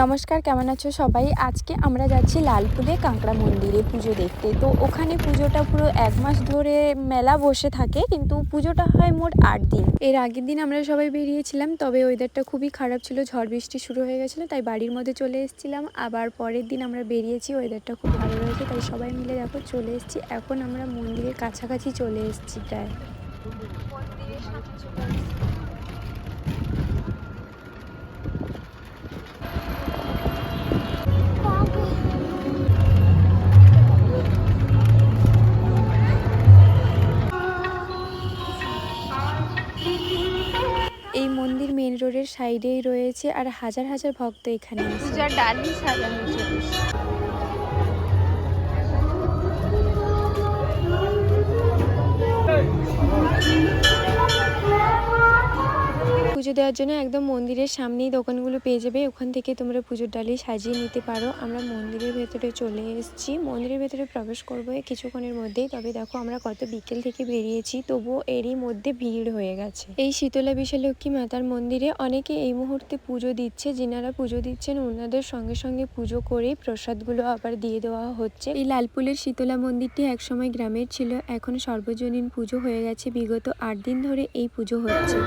নমস্কার, কেমন আছো সবাই? আজকে আমরা যাচ্ছি লালপুরে কাঁকড়া মন্দিরে পুজো দেখতে। তো ওখানে পুজোটা পুরো এক মাস ধরে মেলা বসে থাকে, কিন্তু পুজোটা হয় মোট আট দিন। এর আগের দিন আমরা সবাই বেরিয়েছিলাম, তবে ওয়েদারটা খুবই খারাপ ছিল, ঝড় বৃষ্টি শুরু হয়ে গেছিল, তাই বাড়ির মধ্যে চলে এসেছিলাম। আবার পরের দিন আমরা বেরিয়েছি ওয়েদারটা খুব ভালো রয়েছে, তাই সবাই মিলে দেখো চলে এসেছি। এখন আমরা মন্দিরের কাছাকাছি চলে এসেছি প্রায়। সাইডেই রয়েছে আর হাজার হাজার ভক্ত এখানে পূজার ডালি সাজানো দেওয়ার জন্য একদম মন্দিরের সামনেই দোকানগুলো পেয়ে যাবে। ওখান থেকে তোমরা পুজোর ডালি সাজিয়ে নিতে পারো। আমরা মন্দিরের ভেতরে চলে এসেছি। মন্দিরের ভেতরে প্রবেশ করব কিছুক্ষণের মধ্যেই। তবে দেখো, আমরা কত বিকেল থেকে বেরিয়েছি, তবুও এরই মধ্যে ভিড় হয়ে গেছে। এই শীতলা বিশালক্ষী মাতার মন্দিরে অনেকে এই মুহূর্তে পুজো দিচ্ছে। যিনারা পুজো দিচ্ছেন, ওনাদের সঙ্গে সঙ্গে পুজো করে প্রসাদগুলো আবার দিয়ে দেওয়া হচ্ছে। এই লালপুলের শীতলা মন্দিরটি একসময় গ্রামের ছিল। এখন সর্বজনীন পুজো হয়ে গেছে। বিগত আট দিন ধরে এই পুজো হচ্ছে।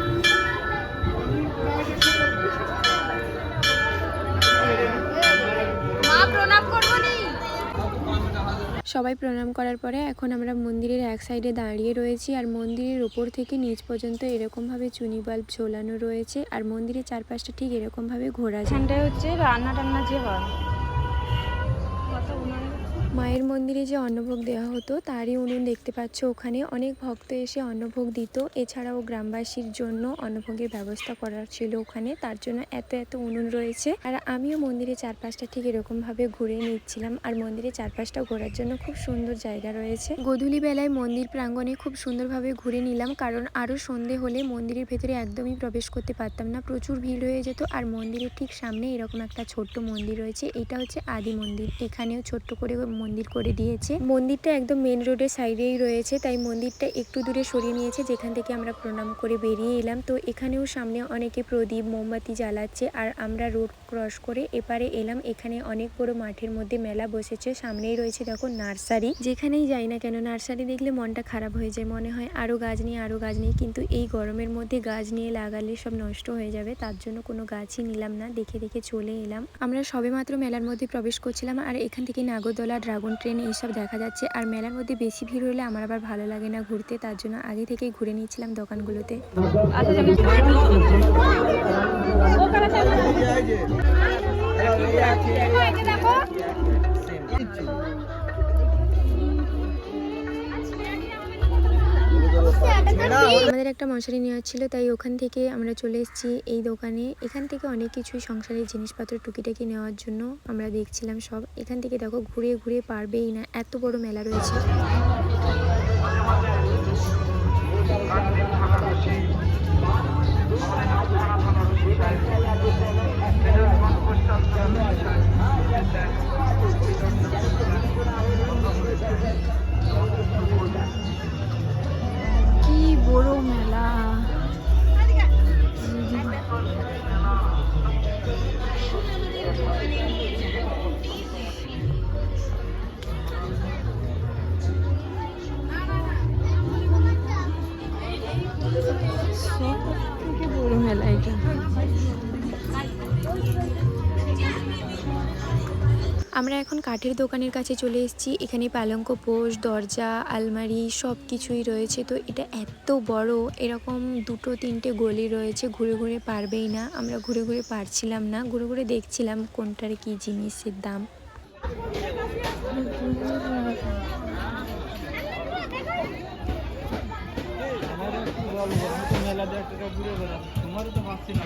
সবাই প্রণাম করার পরে এখন আমরা মন্দিরের এক সাইডে দাঁড়িয়ে রয়েছি আর মন্দিরের ওপর থেকে নিচ পর্যন্ত এরকমভাবে চুনি বাল্ব ঝোলানো রয়েছে আর মন্দিরের চারপাশটা ঠিক এরকমভাবে ঘোরা যায়। হচ্ছে রান্না টান্না যে হয়। মায়ের মন্দিরে যে অন্নভোগ দেওয়া হতো, তারই উনুন দেখতে পাচ্ছ ওখানে। অনেক ভক্ত এসে অন্নভোগ দিত। এছাড়াও গ্রামবাসীর জন্য অন্নভোগের ব্যবস্থা করার ছিল ওখানে। তার জন্য এত এত উনুন রয়েছে। আর আমিও মন্দিরের চারপাশটা ঠিক এরকমভাবে ঘুরে নিচ্ছিলাম। আর মন্দিরের চারপাশটা ঘোরার জন্য খুব সুন্দর জায়গা রয়েছে। গধূলি বেলায় মন্দির প্রাঙ্গণে খুব সুন্দরভাবে ঘুরে নিলাম। কারণ আরও সন্ধে হলে মন্দিরের ভেতরে একদমই প্রবেশ করতে পারতাম না। প্রচুর ভিড় হয়ে যেত। আর মন্দিরের ঠিক সামনে এরকম একটা ছোট্ট মন্দির রয়েছে। এটা হচ্ছে আদি মন্দির। এখানেও ছোট্ট করে মন্দির করে দিয়েছে। মন্দিরটা একদম মেন রোডের সাইডেই রয়েছে, তাই মন্দিরটা একটু দূরে সরিয়ে নিয়েছে, যেখান থেকে আমরা প্রণাম করে বেরিয়ে এলাম। তো এখানেও সামনে অনেকে প্রদীপ, মোমবাতি জ্বালাচ্ছে, আর আমরা রোড ক্রস করে এপারে এলাম। এখানে অনেক বড় মাঠের মধ্যে মেলা বসেছে, সামনেই রয়েছে দেখো নার্সারি। যেখানেই যাই না কেন, নার্সারি দেখলে মনটা খারাপ হয়ে যায়, মনে হয় আরও গাছ নিয়ে আরও গাছ নেই, কিন্তু এই গরমের মধ্যে গাছ নিয়ে লাগালে সব নষ্ট হয়ে যাবে, তার জন্য কোনো গাছই নিলাম না, দেখে দেখে চলে এলাম। আমরা সবেমাত্র মেলার মধ্যে প্রবেশ করছিলাম, আর এখান থেকে নাগরদোলা ড্রাগন ট্রেন এইসব দেখা যাচ্ছে। আর মেলার মধ্যে বেশি ভিড় হলে আমার আবার ভালো লাগে না ঘুরতে তার জন্য আগে থেকেই ঘুরে নিয়েছিলাম দোকানগুলোতে। আচ্ছা আমাদের একটা মশারি নেওয়া ছিল, তাই ওখান থেকে আমরা চলে এসেছি এই দোকানে। এখান থেকে অনেক কিছুই সংসারের জিনিসপত্র টুকিটাকি নেওয়ার জন্য আমরা দেখছিলাম সব। এখান থেকে দেখো, ঘুরে ঘুরে পারবেই না, এত বড় মেলা রয়েছে। আমরা এখন কাঠের দোকানের কাছে চলে এসেছি। এখানে পালঙ্ক পোষ, দরজা, আলমারি সব কিছুই রয়েছে। তো এটা এত বড়, এরকম দুটো তিনটে গলি রয়েছে, ঘুরে ঘুরে পারবেই না। আমরা ঘুরে ঘুরে পারছিলাম না, ঘুরে ঘুরে দেখছিলাম কোনটার কি জিনিসের দাম। মেলা তোমারও তো না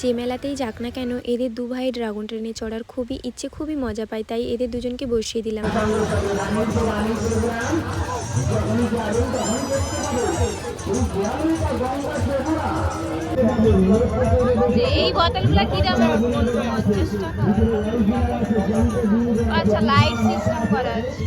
যে মেলাতেই যাক না কেন, এদের দু ভাই ড্রাগন ট্রেনে চড়ার খুবই ইচ্ছে, খুবই মজা পায়, তাই এদের দুজনকে বসিয়ে দিলাম। এই কি দাম আচ্ছা লাইট সিস্টেম করা আছে।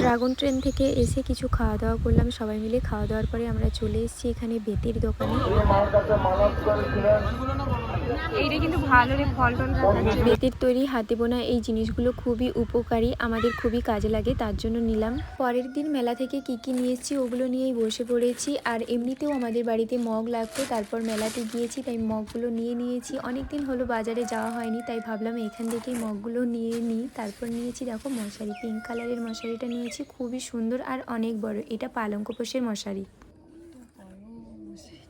ড্রাগন ট্রেন থেকে এসে কিছু খাওয়া দাওয়া করলাম, সবাই মিলে। খাওয়া দাওয়ার পরে আমরা চলে এসেছি এখানে বেতির দোকানে। এইটা কিন্তু ভালো রে ফল টল বেতের তৈরি হাতে বোনা এই জিনিসগুলো খুবই উপকারী আমাদের খুবই কাজে লাগে তার জন্য নিলাম। পরের দিন মেলা থেকে কি কি নিয়ে এসেছি ওগুলো নিয়েই বসে পড়েছি আর এমনিতেও আমাদের বাড়িতে মগ লাগতো তারপর মেলাতে গিয়েছি তাই মগগুলো নিয়ে নিয়েছি। অনেক দিন হলো বাজারে যাওয়া হয়নি তাই ভাবলাম এখান থেকেই মগগুলো নিয়ে নিই। তারপর নিয়েছি দেখো মশারি পিঙ্ক কালারের মশারিটা নিয়েছি খুবই সুন্দর আর অনেক বড় এটা পালঙ্ক পোষের মশারি।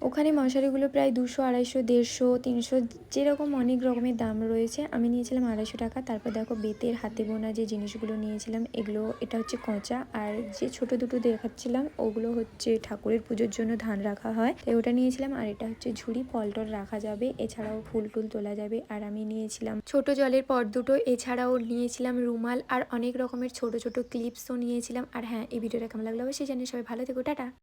ওখানে মশারিগুলো প্রায় দুশো, আড়াইশো, দেড়শো, তিনশো যেরকম অনেক রকমের দাম রয়েছে। আমি নিয়েছিলাম আড়াইশো টাকা। তারপর দেখো বেতের, হাতে বোনা যে জিনিসগুলো নিয়েছিলাম, এগুলো, এটা হচ্ছে কঁচা। আর যে ছোট দুটো দেখাচ্ছিলাম, ওগুলো হচ্ছে ঠাকুরের পুজোর জন্য ধান রাখা হয়। তাই ওটা নিয়েছিলাম। আর এটা হচ্ছে ঝুড়ি ফল টল রাখা যাবে। এছাড়াও ফুল টুল তোলা যাবে। আর আমি নিয়েছিলাম ছোট জলের পট দুটো। এছাড়াও নিয়েছিলাম রুমাল। আর অনেক রকমের ছোট ছোট ক্লিপসও নিয়েছিলাম। আর হ্যাঁ এই ভিডিওটা কেমন লাগল অবশ্যই জানি সবাই ভালো থেকো। টাটা।